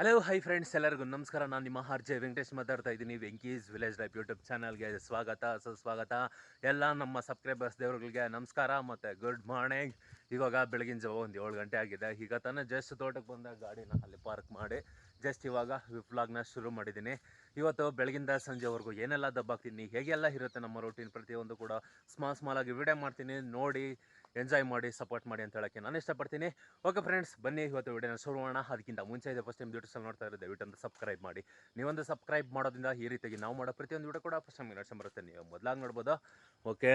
Hello hi friends ಎಲ್ಲರಿಗೂ ನಮಸ್ಕಾರ. ನಾನು ನಿಮ್ಮ ಆರ್ ಜೆ ವೆಂಕಟೇಶ್ ಮಾತಾಡ್ತಾ ಇದ್ದೀನಿ. ವೆಂಕೀಸ್ ವಿಲೇಜ್ ಲೈಫ್ ಯೂಟ್ಯೂಬ್ ಚಾನಲ್ಗೆ ಸ್ವಾಗತ, ಸುಸ್ವಾಗತ. ಎಲ್ಲ ನಮ್ಮ ಸಬ್ಸ್ಕ್ರೈಬರ್ಸ್ ದೇವ್ರುಗಳಿಗೆ ನಮಸ್ಕಾರ ಮತ್ತು ಗುಡ್ ಮಾರ್ನಿಂಗ್ ಇವಾಗ ಬೆಳಗಿನ ಜಾವ ಒಂದು ಏಳು ಗಂಟೆ ಆಗಿದೆ. ಈಗ ತಾನೇ ಜಸ್ಟ್ ತೋಟಕ್ಕೆ ಬಂದ ಗಾಡಿನ ಅಲ್ಲಿ ಪಾರ್ಕ್ ಮಾಡಿ ಜಸ್ಟ್ ಇವಾಗ ವ್ಲಾಗ್ನ ಶುರು ಮಾಡಿದ್ದೀನಿ. ಇವತ್ತು ಬೆಳಗಿಂದ ಸಂಜೆವರೆಗೂ ಏನೆಲ್ಲ ದಬ್ಬಾಕ್ತೀನಿ, ಹೇಗೆಲ್ಲ ಇರುತ್ತೆ ನಮ್ಮ ರೂಟೀನ್ ಪ್ರತಿಯೊಂದು ಕೂಡ ಸ್ಮಾಲ್ ಸ್ಮಾಲಾಗಿ ವಿಡಿಯೋ ಮಾಡ್ತೀನಿ. ನೋಡಿ ಎಂಜಾಯ್ ಮಾಡಿ ಸಪೋರ್ಟ್ ಮಾಡಿ ಅಂತ ಹೇಳೋಕ್ಕೆ ನಾನು ಇಷ್ಟಪಡ್ತೀನಿ. ಓಕೆ ಫ್ರೆಂಡ್ಸ್ ಬನ್ನಿ ಇವತ್ತು ವಿಡಿಯೋನ ಶುರು ಮಾಡೋಣ. ಅದಕ್ಕಿಂತ ಮುಂಚೆ ಇದೆ ಫಸ್ಟ್ ಟೈಮ್ ಯೂಟ್ಯೂಬ್ ನೋಡ್ತಾ ಇರೋದು ದಯವಿಟ್ಟು ಒಂದು ಸಬ್ಸ್ಕ್ರೈಬ್ ಮಾಡಿ. ನೀವೊಂದು ಸಬ್ಸ್ಕ್ರೈಬ್ ಮಾಡೋದ್ರಿಂದ ಈ ರೀತಿಯಾಗಿ ನಾವು ಮಾಡೋ ಪ್ರತಿಯೊಂದು ವಿಡಿಯೋ ಕೂಡ ಫಸ್ಟ್ ಟೈಮ್ ನಡೆಸ್ ಬರುತ್ತೆ. ನೀವು ಮೊದಲಾಗಿ ನೋಡ್ಬೋದು. ಓಕೆ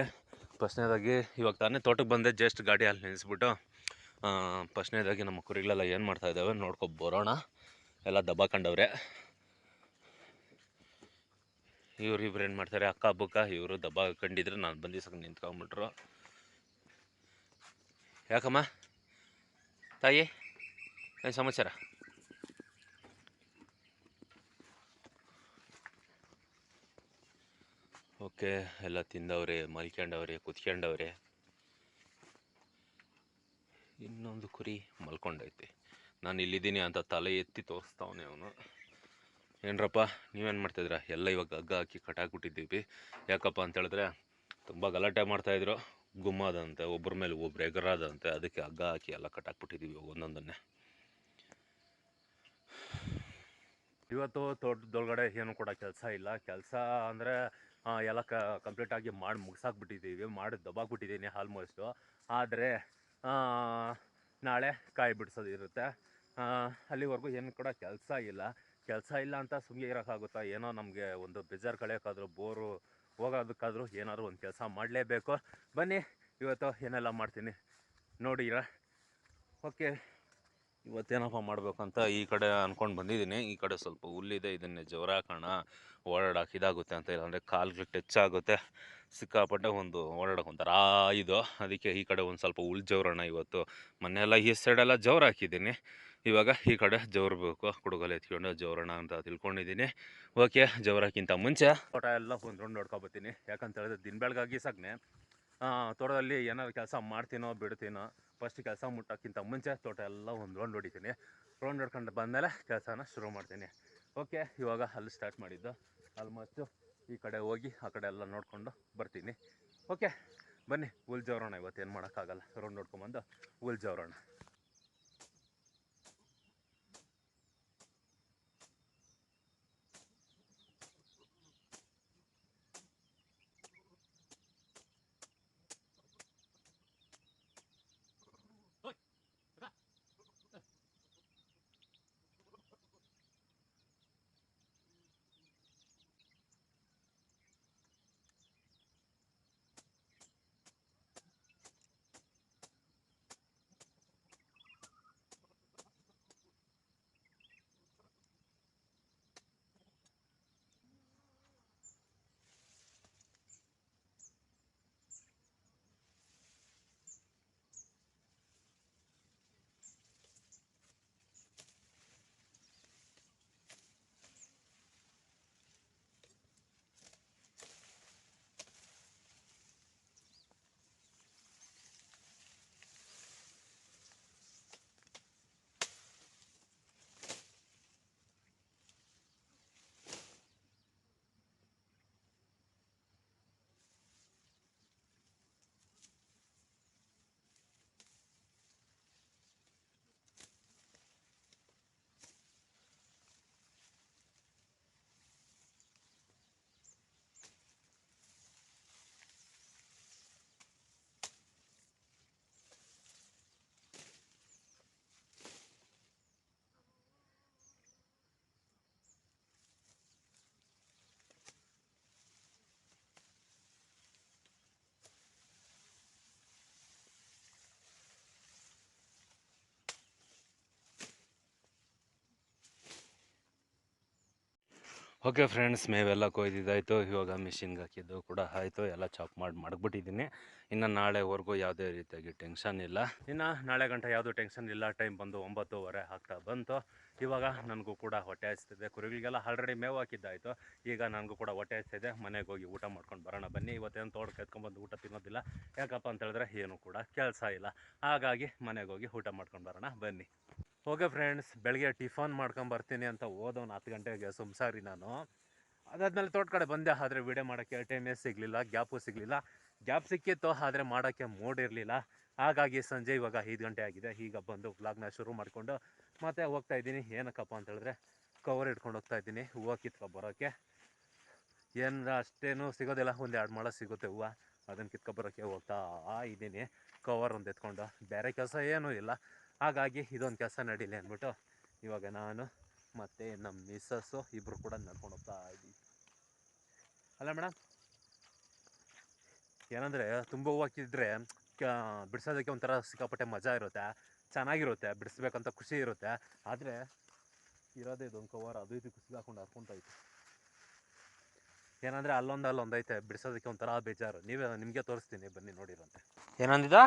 ಫಸ್ಟ್ನೇದಾಗಿ ಇವಾಗ ತಾನೇ ತೋಟಕ್ಕೆ ಬಂದೆ ಜಸ್ಟ್ ಗಾಡಿ ಅಲ್ಲಿ ನಿಲ್ಲಿಸ್ಬಿಟ್ಟು ಫಸ್ಟ್ನೇದಾಗಿ ನಮ್ಮ ಕುರಿಗಳೆಲ್ಲ ಏನು ಮಾಡ್ತಾ ಇದ್ದಾವೆ ನೋಡ್ಕೊ ಬರೋಣ. ಎಲ್ಲ ದಬ್ಬಾಕೊಂಡವ್ರೆ. ಇವ್ರು ಇವ್ರು ಏನು ಮಾಡ್ತಾರೆ? ಅಕ್ಕ ಬುಕ್ಕ ಇವರು ದಬ್ಬ ಕಂಡಿದ್ರೆ ನಾನು ಬಂದಿಸಕ್ಕೆ ನಿಂತ್ಕೊಂಡ್ಬಿಟ್ರು ಯಾಕಮ್ಮ? ತಾಯಿ, ಏನು ಸಮಾಚಾರ? ಓಕೆ, ಎಲ್ಲ ತಿಂದವ್ರೆ ಮಲ್ಕೊಂಡವ್ರೆ ಕುತ್ಕೊಂಡವ್ರೆ ಇನ್ನೊಂದು ಕುರಿ ಮಲ್ಕೊಂಡೈತೆ. ನಾನು ಇಲ್ಲಿದ್ದೀನಿ ಅಂತ ತಲೆ ಎತ್ತಿ ತೋರಿಸ್ತಾವನೆ ಅವನು. ಏನ್ರಪ್ಪ, ನೀವೇನು ಮಾಡ್ತಾಯಿದ್ರ ಎಲ್ಲ ಇವಾಗ ಹಗ್ಗ ಹಾಕಿ ಕಟ್ಟಾಕ್ಬಿಟ್ಟಿದ್ದೀವಿ ಯಾಕಪ್ಪ ಅಂತ ಹೇಳಿದ್ರೆ ತುಂಬ ಗಲಾಟೆ ಮಾಡ್ತಾಯಿದ್ರು ಗುಮ್ಮದಂತೆ ಒಬ್ಬರ ಮೇಲೆ ಒಬ್ರು ಎಗರಾದಂತೆ ಅದಕ್ಕೆ ಹಗ್ಗ ಹಾಕಿ ಎಲ್ಲ ಕಟ್ಟಾಕ್ಬಿಟ್ಟಿದ್ದೀವಿ ಒಂದೊಂದನ್ನೇ. ಇವತ್ತು ತೋಟದೊಳಗಡೆ ಏನು ಕೂಡ ಕೆಲಸ ಇಲ್ಲ. ಕೆಲಸ ಅಂದರೆ ಎಲ್ಲ ಕ ಕಂಪ್ಲೀಟಾಗಿ ಮಾಡಿ ಮುಗಿಸಾಕ್ಬಿಟ್ಟಿದ್ದೀವಿ ಮಾಡಿ ದಬ್ಬಾಕ್ಬಿಟ್ಟಿದ್ದೀನಿ ಆಲ್ಮೋಸ್ಟು ಆದರೆ ನಾಳೆ ಕಾಯಿ ಬಿಡಿಸೋದು ಇರುತ್ತೆ. ಅಲ್ಲಿವರೆಗೂ ಏನು ಕೂಡ ಕೆಲಸ ಇಲ್ಲ. ಕೆಲಸ ಇಲ್ಲ ಅಂತ ಸುಮ್ಮನೆ ಇರೋಕ್ಕಾಗುತ್ತಾ? ಏನೋ ನಮಗೆ ಒಂದು ಬೇಜಾರು ಕಳೆಯೋಕ್ಕಾದ್ರೂ ಬೋರು ಹೋಗೋದಕ್ಕಾದ್ರೂ ಏನಾದರೂ ಒಂದು ಕೆಲಸ ಮಾಡಲೇಬೇಕು. ಬನ್ನಿ, ಇವತ್ತು ಏನೆಲ್ಲ ಮಾಡ್ತೀನಿ ನೋಡಿರ ಓಕೆ, ಇವತ್ತೇನಪ್ಪ ಮಾಡಬೇಕು ಅಂತ ಈ ಕಡೆ ಅಂದ್ಕೊಂಡು ಬಂದಿದ್ದೀನಿ. ಈ ಕಡೆ ಸ್ವಲ್ಪ ಹುಲ್ಲಿದೆ, ಇದನ್ನೇ ಜವರ ಹಾಕೋಣ ಓಡಾಡೋಕೆ ಇದಾಗುತ್ತೆ ಅಂತ ಇಲ್ಲಾಂದರೆ ಕಾಲ್ಗೆ ಟಚ್ ಆಗುತ್ತೆ. ಸಿಕ್ಕಾಪಟ್ಟೆ ಒಂದು ಓಡಾಡೋಕೆ ಒಂಥರ ಇದು. ಅದಕ್ಕೆ ಈ ಕಡೆ ಒಂದು ಸ್ವಲ್ಪ ಹುಲ್ ಜವರೋಣ ಇವತ್ತು. ಮೊನ್ನೆಲ್ಲ ಈ ಸೈಡೆಲ್ಲ ಜವರ ಹಾಕಿದ್ದೀನಿ. ಇವಾಗ ಈ ಕಡೆ ಜವರ್ಬೇಕು ಕುಡುಗಲ್ ಎತ್ಕೊಂಡು ಜೋರೋಣ ಅಂತ ತಿಳ್ಕೊಂಡಿದ್ದೀನಿ. ಓಕೆ ಜವರಕ್ಕಿಂತ ಮುಂಚೆ ತೋಟ ಎಲ್ಲ ಒಂದು ರೌಂಡ್ ನೋಡ್ಕೊಬತ್ತೀನಿ ಯಾಕಂತ ಹೇಳಿದ್ರೆ ದಿನ ಬೆಳಗಾಗಿ ಸಾಕ್ನೆ ತೋಟದಲ್ಲಿ ಏನಾದ್ರು ಕೆಲಸ ಮಾಡ್ತೀನೋ, ಬಿಡ್ತೀನೋ ಫಸ್ಟ್ ಕೆಲಸ ಮುಟ್ಟೋಕ್ಕಿಂತ ಮುಂಚೆ ತೋಟ ಎಲ್ಲ ಒಂದು ರೌಂಡ್ ಹೊಡಿತೀನಿ ರೌಂಡ್ ಹೊಡ್ಕೊಂಡು ಬಂದಮೇಲೆ ಕೆಲಸನ ಶುರು ಮಾಡ್ತೀನಿ. ಓಕೆ, ಇವಾಗ ಅಲ್ಲಿ ಸ್ಟಾರ್ಟ್ ಮಾಡಿದ್ದು. ಆಲ್ಮೋಸ್ಟು ಈ ಕಡೆ ಹೋಗಿ ಆ ಕಡೆ ಎಲ್ಲ ನೋಡಿಕೊಂಡು ಬರ್ತೀನಿ. ಓಕೆ, ಬನ್ನಿ, ಹುಲ್ ಜವರೋಣ ಇವತ್ತು ಏನು ಮಾಡೋಕ್ಕಾಗಲ್ಲ. ರೌಂಡ್ ನೋಡ್ಕೊಂಬಂದು ಹುಲ್ ಜವರೋಣ ಓಕೆ ಫ್ರೆಂಡ್ಸ್, ಮೇವೆಲ್ಲ ಕೊಯ್ದಿದ್ದಾಯಿತು. ಇವಾಗ ಮಿಷಿನ್ಗೆ ಹಾಕಿದ್ದು ಕೂಡ ಆಯಿತು. ಎಲ್ಲ ಚಾಪ್ ಮಾಡಿ ಮಡಗ್ಬಿಟ್ಟಿದ್ದೀನಿ ಇನ್ನು ನಾಳೆವರೆಗೂ ಯಾವುದೇ ರೀತಿಯಾಗಿ ಟೆನ್ಷನ್ ಇಲ್ಲ. ಇನ್ನು ನಾಳೆ ಗಂಟೆ ಯಾವುದೂ ಟೆನ್ಷನ್ ಇಲ್ಲ. ಟೈಮ್ ಬಂದು ಒಂಬತ್ತುವರೆ ಆಗ್ತಾ ಬಂತು. ಇವಾಗ ನನಗೂ ಕೂಡ ಹೊಟ್ಟೆ ಹಚ್ತಿದೆ. ಕುರಿಗಳಿಗೆಲ್ಲ ಆಲ್ರೆಡಿ ಮೇವು ಹಾಕಿದ್ದಾಯಿತು. ಈಗ ನನಗೂ ಕೂಡ ಹೊಟ್ಟೆ ಹಚ್ತಿದೆ. ಮನೆಗೆ ಹೋಗಿ ಊಟ ಮಾಡ್ಕೊಂಡು ಬರೋಣ. ಬನ್ನಿ. ಇವತ್ತೇನು ತೋಟಕ್ಕೆ ಎತ್ಕೊಂಡ್ಬಂದು ಊಟ ತಿನ್ನೋದಿಲ್ಲ. ಯಾಕಪ್ಪ ಅಂತ ಹೇಳಿದ್ರೆ ಏನು ಕೂಡ ಕೆಲಸ ಇಲ್ಲ. ಹಾಗಾಗಿ ಮನೆಗೆ ಹೋಗಿ ಊಟ ಮಾಡ್ಕೊಂಡು ಬರೋಣ. ಬನ್ನಿ. ಓಕೆ ಫ್ರೆಂಡ್ಸ್ ಬೆಳಗ್ಗೆ ಟಿಫನ್ ಮಾಡ್ಕೊಂಬರ್ತೀನಿ ಅಂತ ಹೋದವ್ನು ಹತ್ತು ಗಂಟೆಗೆ ಸುಮ್ಸಾರಿ ನಾನು. ಅದಾದ್ಮೇಲೆ ತೋಟ ಕಡೆ ಬಂದೆ, ಆದರೆ ವೀಡಿಯೋ ಮಾಡೋಕ್ಕೆ ಟೈಮೇ ಸಿಗಲಿಲ್ಲ ಗ್ಯಾಪು ಸಿಗಲಿಲ್ಲ. ಗ್ಯಾಪ್ ಸಿಕ್ಕಿತ್ತು, ಆದರೆ ಮಾಡೋಕ್ಕೆ ಮೂಡ್ ಇರಲಿಲ್ಲ. ಹಾಗಾಗಿ ಸಂಜೆ ಇವಾಗ ಐದು ಗಂಟೆ ಆಗಿದೆ. ಈಗ ಬಂದು ವ್ಲಾಗ್ನ ಶುರು ಮಾಡಿಕೊಂಡು ಮತ್ತೆ ಹೋಗ್ತಾ ಇದ್ದೀನಿ. ಏನಕ್ಕಪ್ಪ ಅಂತ ಹೇಳಿದ್ರೆ ಕವರ್ ಇಟ್ಕೊಂಡು ಹೋಗ್ತಾ ಇದ್ದೀನಿ, ಹೂವು ಕಿತ್ಕೊ ಬರೋಕ್ಕೆ ಏನು ಅಷ್ಟೇನು ಸಿಗೋದಿಲ್ಲ, ಒಂದು ಎರಡು ಮೊಳ ಸಿಗುತ್ತೆ ಹೂವು. ಅದನ್ನು ಕಿತ್ಕೊಬರೋಕ್ಕೆ ಹೋಗ್ತಾ ಇದ್ದೀನಿ ಕವರ್ ಒಂದು ಎತ್ಕೊಂಡು. ಬೇರೆ ಕೆಲಸ ಏನೂ ಇಲ್ಲ. ಹಾಗಾಗಿ ಇದೊಂದು ಕೆಲಸ ನಡೀಲಿ ಅಂದ್ಬಿಟ್ಟು ಇವಾಗ ನಾನು ಮತ್ತು ನಮ್ಮ ಮಿಸ್ಸಸ್ಸು ಇಬ್ಬರು ಕೂಡ ನಡ್ಕೊಂಡು ಹೋಗ್ತಾ ಇದ್ದೀವಿ ಅಲ್ಲ ಮೇಡಮ್ ಏನಂದರೆ ತುಂಬ ಹೂವು ಹಾಕಿದ್ರೆ ಬಿಡಿಸೋದಕ್ಕೆ ಒಂಥರ ಸಿಕ್ಕಾಪಟ್ಟೆ ಮಜಾ ಇರುತ್ತೆ, ಚೆನ್ನಾಗಿರುತ್ತೆ, ಬಿಡಿಸ್ಬೇಕಂತ ಖುಷಿ ಇರುತ್ತೆ. ಆದರೆ ಇರೋದೇ ಇದೊಂದು ಕವರ್ ಅದು ಇದು ಖುಷಿ ಹಾಕೊಂಡು ಹರ್ಕೊಂತ ಐತೆ ಏನಂದರೆ ಅಲ್ಲೊಂದು ಅಲ್ಲೊಂದೈತೆ ಬಿಡಿಸೋದಕ್ಕೆ ಒಂಥರ ಬೇಜಾರು. ನೀವೇ ನಿಮಗೆ ತೋರಿಸ್ತೀನಿ, ಬನ್ನಿ ನೋಡಿರಂತೆ. ಏನಂದಿದ?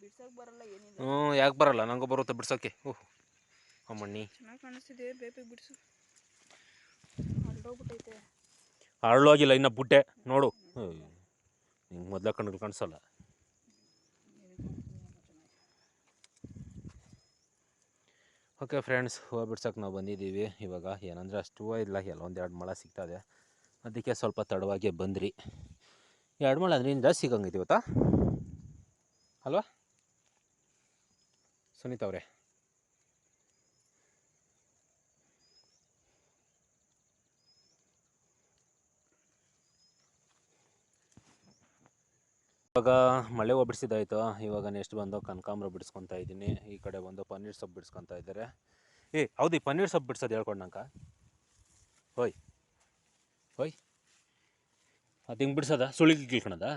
ಬಿಡ್ಸಕ್ ಬರಲ್ಲ ಏನಿಲ್ಲ. ಹ್ಞೂ ಯಾಕೆ ಬರಲ್ಲ? ನಂಗೂ ಬರುತ್ತೆ ಬಿಡ್ಸೋಕ್ಕೆ. ಓಹ್ ಅಮ್ಮಣ್ಣಿ. ಚೆನ್ನಾಗಿ ಕಾಣಿಸ್ತಿದೆ ಬೇಪಿಗೆ ಬಿಡಿಸು. ಅಲ್ದೋಗ್ಬಿಟ್ಟೈತೆ. ಅರಳೋಗಿಲ್ಲ ಇನ್ನು ಬುಟ್ಟೆ. ನೋಡು. ನಿಂಗೆ ಮೊದಲ ಕಣ್ಣು ಕಾಣಿಸಲ್ಲ. ಓಕೆ ಫ್ರೆಂಡ್ಸ್ ಹೂವು ಬಿಡ್ಸಕ್ಕೆ ನಾವು ಬಂದಿದ್ದೀವಿ. ಇವಾಗ ಏನಂದರೆ ಅಷ್ಟು ಹೂವು ಇಲ್ಲ ಎಲ್ಲ ಒಂದು ಎರಡು ಸಿಗ್ತಾ ಸಿಗ್ತದೆ ಅದಕ್ಕೆ ಸ್ವಲ್ಪ ತಡವಾಗಿ ಬಂದ್ರಿ. ಎರಡು ಮಳೆ ಅದರಿಂದ ಸಿಗಂಗೈತಿ ಇವತ್ತಾ ಅಲ್ವಾ? ಸುನೀತ್ ಅವರೇ. ಇವಾಗ ಮಳೆ ಹೂವು ಬಿಡಿಸಿದಾಯ್ತು ಇವಾಗ ನೆಕ್ಸ್ಟ್ ಬಂದು ಕನಕಾಂಬ್ರ ಬಿಡಿಸ್ಕೊತಾ ಇದ್ದೀನಿ. ಈ ಕಡೆ ಬಂದು ಪನ್ನೀರ್ ಸೊಪ್ಪು ಬಿಡಿಸ್ಕೊತಾ ಇದ್ದಾರೆ. ಏ ಹೌದು ಈ ಪನ್ನೀರ್ ಸೊಪ್ಪು ಬಿಡ್ಸೋದು ಹೇಳ್ಕೊಂಡಂಕ ಹೋಯ್. ಹೋಯ್. ಅದು ಹಿಂಗೆ ಬಿಡ್ಸೋದಾ? ಸುಳಿಗೆ ಕಿಳ್ಕೊಳದ?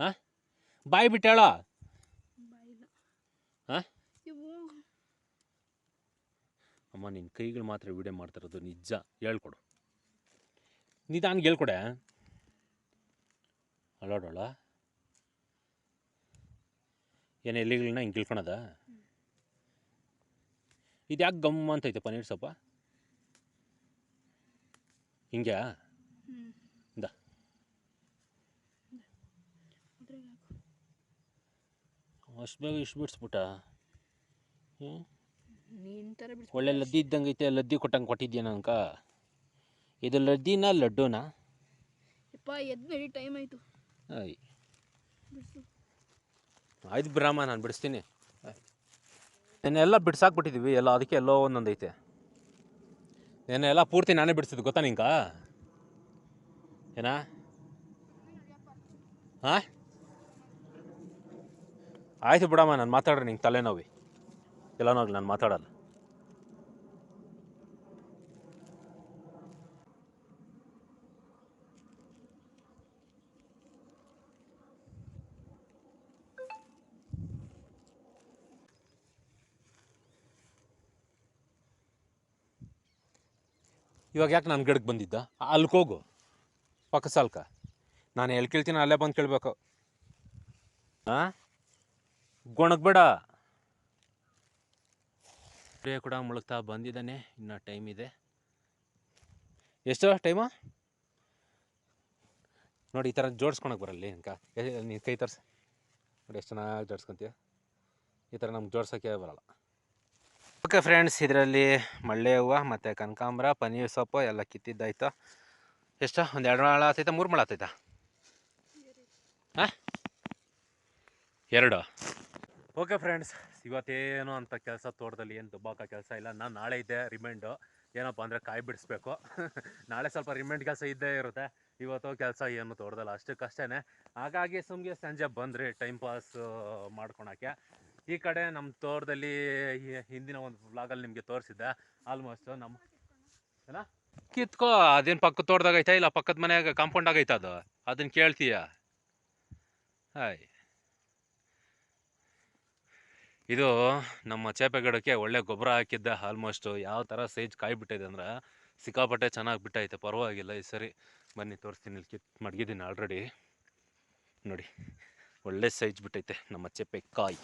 ಹಾಂ? ಬಾಯಿ ಬಿಟ್ಟೇಳ? ಅಮ್ಮ ನಿನ್ನ ಕೈಗಳು ಮಾತ್ರ ವಿಡಿಯೋ ಮಾಡ್ತಿರೋದು ನಿಜ. ಹೇಳ್ಕೊಡು. ನಿಧಾನ ಹೇಳ್ಕೊಡೆ. ಅಲ್ಲೋಡೋಳ ಏನು ಎಲ್ಲಿಗಳನ್ನ ಹಿಂಗೆ ಕಿಳ್ಕೊಳದ ಇದು ಯಾಕೆ ಗಮ್ ಅಂತ ಐತೆ ಪನ್ನೀರ್ ಸೊಪ್ಪ? ಹಿಂಗ್ಯಾ ಹ್ಞೂ ಇಂದ. ಅದ್ರಾಗ ಹಾಕು ಅಷ್ಟು ಬೇಗ ಇಷ್ಟು ಬಿಡಿಸ್ಬಿಟ್ಟ? ಒಳ್ಳೆ ಲದ್ದಿ ಇದ್ದಂಗೆ ಐತೆ ಲದ್ದಿ ಕೊಟ್ಟಂಗೆ ಕೊಟ್ಟಿದ್ಯಾ ನಂಕ ಇದು ಲದ್ದಿನ ಲಡ್ಡುನಾ? ಟೈಮ್ ಆಯಿತು. ಆಯ್ತು ಬ್ರಾಹ್ಮ ನಾನು ಬಿಡಿಸ್ತೀನಿ. ನೆನ್ನೆಲ್ಲ ಬಿಡ್ಸಾಕ್ಬಿಟ್ಟಿದ್ದೀವಿ ಎಲ್ಲ ಅದಕ್ಕೆ ಎಲ್ಲೋ ಒಂದೊಂದೈತೆ ನೆನ್ನೆ ಎಲ್ಲ ಪೂರ್ತಿ ನಾನೇ ಬಿಡಿಸಿದ್ದು ಗೊತ್ತಾ ನಿಂಕ ಏನಾ? ಹಾಂ ಆಯ್ತು ಬಿಡಮ್ಮ, ನಾನು ಮಾತಾಡ್ರಿ ನಿಂಗೆ ತಲೆನೋವಿ. ಎಲ್ಲನೋ ಆಗ್ಲಿ ನಾನು ಮಾತಾಡಲ್ಲ. ಇವಾಗ ಯಾಕೆ ನಾನು ಗಿಡಕ್ಕೆ ಬಂದಿದ್ದ? ಅಲ್ಲಿಗೆ ಹೋಗು. ಪಕ್ಕ ಸಾಲ್ಕ. ನಾನು ಎಲ್ಲಿ ಕೇಳ್ತೀನಿ ಅಲ್ಲೇ ಬಂದು ಕೇಳಬೇಕು. ಹಾಂ ಗೊಣಗ್ಬೇಡ ಸೂರ್ಯ ಕೂಡ ಮುಳುಗ್ತಾ ಬಂದಿದ್ದಾನೆ. ಇನ್ನು ಟೈಮ್ ಇದೆ. ಎಷ್ಟು ಟೈಮು ನೋಡಿ ಈ ಥರ ಜೋಡಿಸ್ಕೊಳಕ್ಕೆ ಬರಲ್ಲ ಅಂಕ ನೀನು ಕೈ ತರಿಸಿ. ನೋಡಿ ಎಷ್ಟು ಚೆನ್ನಾಗಿ ಜೋಡಿಸ್ಕೊಂತೀಯ? ಈ ಥರ ನಮ್ಗೆ ಜೋಡ್ಸೋಕ್ಕೆ ಬರಲ್ಲ. ಓಕೆ ಫ್ರೆಂಡ್ಸ್ ಇದರಲ್ಲಿ ಮಳ್ಳೆ ಹೂವು ಮತ್ತು ಕನಕಾಂಬರ ಪನ್ನೀರ್ ಸೊಪ್ಪು ಎಲ್ಲ ಕಿತ್ತಿದ್ದಾಯ್ತು? ಎಷ್ಟು ಒಂದು ಎರಡು ಮಳ ಆತೈತ ಮೂರು ಮಳ ಆತೈತ? ಹಾಂ? ಎರಡು. ಓಕೆ ಫ್ರೆಂಡ್ಸ್, ಇವತ್ತೇನು ಅಂತ ಕೆಲಸ ತೋಟದಲ್ಲಿ ಏನು ದುಬ್ಬಾಕ ಕೆಲಸ ಇಲ್ಲ. ನಾನು ನಾಳೆ ಇದ್ದೆ ರಿಮೈಂಡು ಏನಪ್ಪ ಅಂದರೆ ಕಾಯಿ ಬಿಡಿಸ್ಬೇಕು. ನಾಳೆ ಸ್ವಲ್ಪ ರಿಮೈಂಡ್ ಕೆಲಸ ಇದ್ದೇ ಇರುತ್ತೆ. ಇವತ್ತು ಕೆಲಸ ಏನು ತೋಟದಲ್ಲ ಅಷ್ಟಕ್ಕಷ್ಟೇ ಹಾಗಾಗಿ ಸುಮ್ಗೆ ಸಂಜೆ ಬಂದ್ರಿ ಟೈಮ್ ಪಾಸ್ ಮಾಡ್ಕೊಳಕ್ಕೆ. ಈ ಕಡೆ ನಮ್ಮ ತೋಟದಲ್ಲಿ ಹಿಂದಿನ ಒಂದು ವ್ಲಾಗಲ್ಲಿ ನಿಮಗೆ ತೋರಿಸಿದ್ದೆ. ಆಲ್ಮೋಸ್ಟ್ ನಮ್ಮ ಏನ? ಕಿತ್ಕೋ, ಅದೇನು ಪಕ್ಕದ ತೋಟದಾಗ ಇಲ್ಲ ಪಕ್ಕದ ಮನೆಯಾಗ ಕಾಂಪೌಂಡ್ ಐತ ಅದು? ಅದನ್ನು ಕೇಳ್ತೀಯ? ಹಾಯ್. ಇದು ನಮ್ಮ ಚೇಪೆ ಗಿಡಕ್ಕೆ ಒಳ್ಳೆ ಗೊಬ್ಬರ ಹಾಕಿದ್ದೆ ಆಲ್ಮೋಸ್ಟು ಯಾವ ಥರ ಸೈಜ್ ಕಾಯಿ ಬಿಟ್ಟಿದೆ ಅಂದ್ರೆ ಸಿಕ್ಕಾಪಟ್ಟೆ ಚೆನ್ನಾಗಿ ಬಿಟ್ಟೈತೆ ಪರವಾಗಿಲ್ಲ ಈ ಸರಿ. ಬನ್ನಿ ತೋರಿಸ್ತೀನಿ ಇಲ್ಲಿ ಕಿತ್ ಮಡಗಿದ್ದೀನಿ ಆಲ್ರೆಡಿ ನೋಡಿ ಒಳ್ಳೆ ಸೈಜ್ ಬಿಟ್ಟೈತೆ ನಮ್ಮ ಚೇಪೆ ಕಾಯಿ.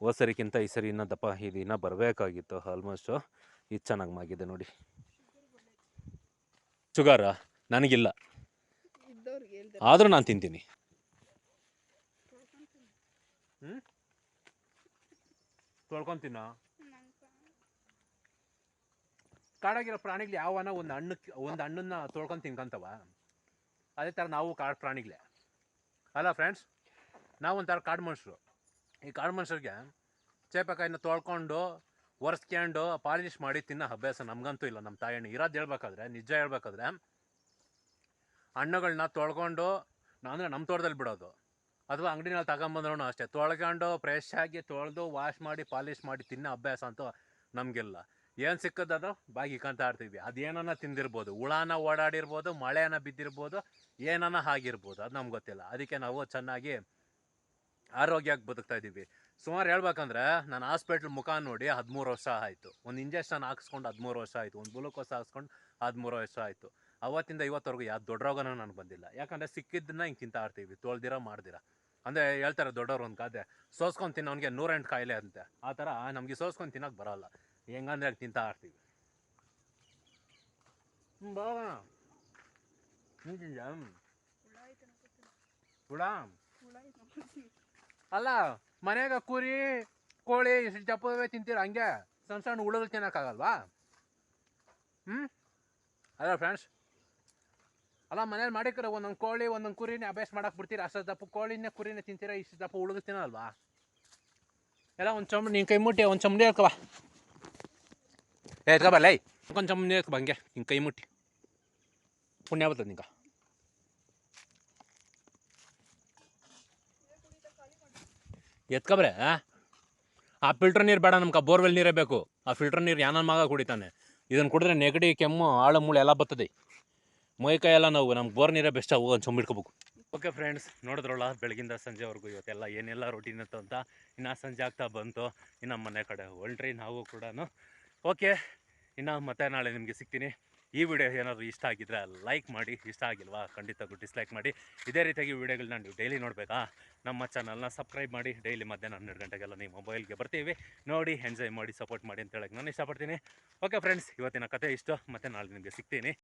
ಹೋದ ಸರಿಕ್ಕಿಂತ ಈ ಸರಿ ಇನ್ನೂ ದಪ್ಪ ಇದು ಇನ್ನೂ ಬರಬೇಕಾಗಿತ್ತು ಆಲ್ಮೋಸ್ಟು ಇದು ಚೆನ್ನಾಗಿ ಮಾಗಿದೆ ನೋಡಿ. ಶುಗಾರ ನನಗಿಲ್ಲ. ಆದರೂ ನಾನು ತಿಂತೀನಿ. ಹ್ಞೂ ತೊಳ್ಕೊಂತಿನ್ನ ಕಾಡಾಗಿರೋ ಪ್ರಾಣಿಗಳು ಯಾವನ ಒಂದು ಹಣ್ಣು ಒಂದು ಹಣ್ಣನ್ನ ತೊಳ್ಕೊಂಡು ತಿನ್ಕೊಂತವ ಅದೇ ಥರ ನಾವು ಕಾಡು ಪ್ರಾಣಿಗಳೇ. ಅಲ್ಲ ಫ್ರೆಂಡ್ಸ್ ನಾವು ಒಂಥರ ಕಾಡು ಮನುಷ್ಯರು ಈ ಕಾಡು ಮನುಷ್ಯರಿಗೆ ಚೇಪಕಾಯಿನ ತೊಳ್ಕೊಂಡು ಒರೆಸ್ಕೊಂಡು ಪಾಲಿಶ್ ಮಾಡಿ ತಿನ್ನೋ ಅಭ್ಯಾಸ ನಮಗಂತೂ ಇಲ್ಲ ನಮ್ಮ ತಾಯಿ ಹಣ್ಣು ಇರೋದು ಹೇಳ್ಬೇಕಾದ್ರೆ ನಿಜ ಹೇಳ್ಬೇಕಾದ್ರೆ ಹಣ್ಣುಗಳನ್ನ ತೊಳ್ಕೊಂಡು ನಾನು ನಮ್ಮ ತೋಟದಲ್ಲಿ ಬಿಡೋದು. ಅಥವಾ ಅಂಗಡಿನಲ್ಲಿ ತಗೊಂಬಂದ್ರೂ ಅಷ್ಟೇ. ತೊಳ್ಕೊಂಡು ಫ್ರೆಶ್ ಆಗಿ ತೊಳೆದು ವಾಶ್ ಮಾಡಿ ಪಾಲಿಶ್ ಮಾಡಿ ತಿನ್ನೋ ಅಭ್ಯಾಸ ಅಂತೂ ನಮಗಿಲ್ಲ. ಏನು ಸಿಕ್ಕದದು ಬಾಗಿ ಇಕ್ಕಂತ ಆಡ್ತೀವಿ ಅದೇನನ್ನ ತಿಂದಿರ್ಬೋದು. ಹುಳಾನ ಓಡಾಡಿರ್ಬೋದು, ಮಳೆನ ಬಿದ್ದಿರ್ಬೋದು ಏನನ್ನ ಆಗಿರ್ಬೋದು. ಅದು ನಮ್ಗೆ ಗೊತ್ತಿಲ್ಲ. ಅದಕ್ಕೆ ನಾವು ಚೆನ್ನಾಗಿ ಆರೋಗ್ಯಕ್ಕೆ ಬದುಕ್ತಾ ಇದ್ದೀವಿ. ಸುಮಾರು ಹೇಳ್ಬೇಕಂದ್ರೆ ನಾನು ಹಾಸ್ಪಿಟ್ಲ್ ಮುಖ ನೋಡಿ ಹದಿಮೂರು ವರ್ಷ ಆಯಿತು. ಒಂದು ಇಂಜೆಕ್ಷನ್ ಹಾಕ್ಸ್ಕೊಂಡು ಹದಿಮೂರು ವರ್ಷ ಆಯಿತು. ಒಂದು ಗ್ಲೂಕೋಸ್ ಹಾಕ್ಸ್ಕೊಂಡು ಹದಿಮೂರು ವರ್ಷ ಆಯಿತು. ಅವತ್ತಿಂದ ಇವತ್ತವರೆಗೂ ಯಾವ್ದು ದೊಡ್ಡ ರೋಗನೂ ನನಗೆ ಬಂದಿಲ್ಲ. ಯಾಕಂದರೆ ಸಿಕ್ಕಿದ್ದನ್ನ ಹಿಂಗೆ ತಿಂತಾ ಆಡ್ತೀವಿ ತೊಳ್ದಿರ ಮಾಡ್ದಿರ. ಅಂದರೆ ಹೇಳ್ತಾರೆ ದೊಡ್ಡವ್ರು ಒಂದು ಗಾದೆ ಸೋಸ್ಕೊಂಡು ತಿನ್ನೋನಿಗೆ ನೂರೆಂಟು ಕಾಯಿಲೆ ಅಂತೆ. ಆ ಥರ ನಮಗೆ ಸೋಸ್ಕೊಂಡು ತಿನ್ನೋಕೆ ಬರೋಲ್ಲ. ಹೆಂಗಂದ್ರೆ ಅಲ್ಲಿ ತಿಂತಾ ಹ್ಞೂ ಹುಳ? ಅಲ್ಲ, ಮನೆಯಾಗ ಕುರಿ, ಕೋಳಿ ಚಪ್ಪವೇ ತಿಂತೀರ ಹಂಗೆ? ಸಣ್ಣ ಸಣ್ಣ ಹುಳುಗಳು ತಿನ್ನೋಕ್ಕಾಗಲ್ವಾ? ಹ್ಞೂ ಅಲ್ಲ ಫ್ರೆಂಡ್ಸ್ ಅಲ್ಲ, ಮನೇಲಿ ಮಾಡಿಕ್ರೆ ಒಂದೊಂದು ಕೋಳಿ, ಒಂದೊಂದು ಕುರಿನೇ ಅಭ್ಯಾಸ ಮಾಡಕ್ಕೆ ಬಿಡ್ತೀರಾ? ಅಷ್ಟು ದಪ್ಪ ಕೋಳಿನೇ, ಕುರಿನೇ ತಿಂತೀರಾ? ಇಷ್ಟು ದಪ್ಪ ಹುಳುಗಳು ತಿನ್ನಲ್ವಾ? ಎಲ್ಲ ಒಂದು ಚಮ್ ನಿನ್ನ ಕೈ ಮುಟ್ಟಿ, ಒಂದು ಚಮ್ಡಿ ಹೇಳ್ಕವಾ ಏ ಎತ್ಕೊಬಲ್ಲ ಏಯ್ ಒಂದು ಚಮ್ಡಿ ಹಾಕಬ ಹಂಗೆ ನಿನ್ನ ಕೈ ಮುಟ್ಟಿ. ಪುಣ್ಯ ಬರ್ತದೆ ನಿಂಗೆ. ಎತ್ಕೊಬ್ರೆ ಆ? ಫಿಲ್ಟರ್ ನೀರು ಬೇಡ, ನಮ್ಗೆ ಬೋರ್ವೆಲ್ ನೀರೇ ಬೇಕು. ಆ ಫಿಲ್ಟರ್ ನೀರು ಯಾನ ಮಗ ಕುಡಿತಾನೆ. ಇದನ್ನು ಕುಡಿದ್ರೆ ನೆಗಡಿ, ಕೆಮ್ಮು ಆಳು ಮೂಳೆ ಎಲ್ಲ ಬರ್ತದೆ. ಮೈ ಕೈ ಎಲ್ಲ ನಾವು ನಮ್ಗೆ ಬೋರ್ ನೀರೇ ಬೆಸ್ಟ್ ಹೋಗಿ ಒಂದು ಚೊಂಬಿಡ್ಕೋಬೇಕು ಓಕೆ ಫ್ರೆಂಡ್ಸ್ ನೋಡಿದ್ರಲ್ಲ, ಬೆಳಗಿಂದ ಸಂಜೆವರೆಗೂ ಇವತ್ತೆಲ್ಲ ಏನೆಲ್ಲ ರೊಟೀನ್ ಇತ್ತು ಅಂತ ಇನ್ನು ಸಂಜೆ ಆಗ್ತಾ ಬಂತು. ಇನ್ನು ಮನೆ ಕಡೆ ಹೊಲ್ಟ್ರಿ ನಾವು ಕೂಡ ಓಕೆ ಇನ್ನು ಮತ್ತೆ ನಾಳೆ ನಿಮಗೆ ಸಿಗ್ತೀನಿ. ಈ ವಿಡಿಯೋ ಏನಾದರೂ ಇಷ್ಟ ಆಗಿದ್ರೆ ಲೈಕ್ ಮಾಡಿ, ಇಷ್ಟ ಆಗಿಲ್ವಾ ಖಂಡಿತ ಡಿಸ್ಲೈಕ್ ಮಾಡಿ. ಇದೇ ರೀತಿಯಾಗಿ ವಿಡಿಯೋಗಳನ್ನ ನೀವು ಡೈಲಿ ನೋಡಬೇಕಾ? ನಮ್ಮ ಚಾನಲ್ನ ಸಬ್ಸ್ಕ್ರೈಬ್ ಮಾಡಿ. ಡೈಲಿ ಮಧ್ಯಾಹ್ನ ಹನ್ನೆರಡು ಗಂಟೆಗೆಲ್ಲ ನೀವು ಮೊಬೈಲ್ಗೆ ಬರ್ತೀವಿ. ನೋಡಿ ಎಂಜಾಯ್ ಮಾಡಿ ಸಪೋರ್ಟ್ ಮಾಡಿ ಅಂತ ಹೇಳಕ್ಕೆ ನಾನು ಇಷ್ಟಪಡ್ತೀನಿ. ಓಕೆ ಫ್ರೆಂಡ್ಸ್ ಇವತ್ತಿನ ಕತೆ ಇಷ್ಟು. ಮತ್ತು ನಾಳೆ ನಿಮಗೆ ಸಿಗ್ತೀನಿ.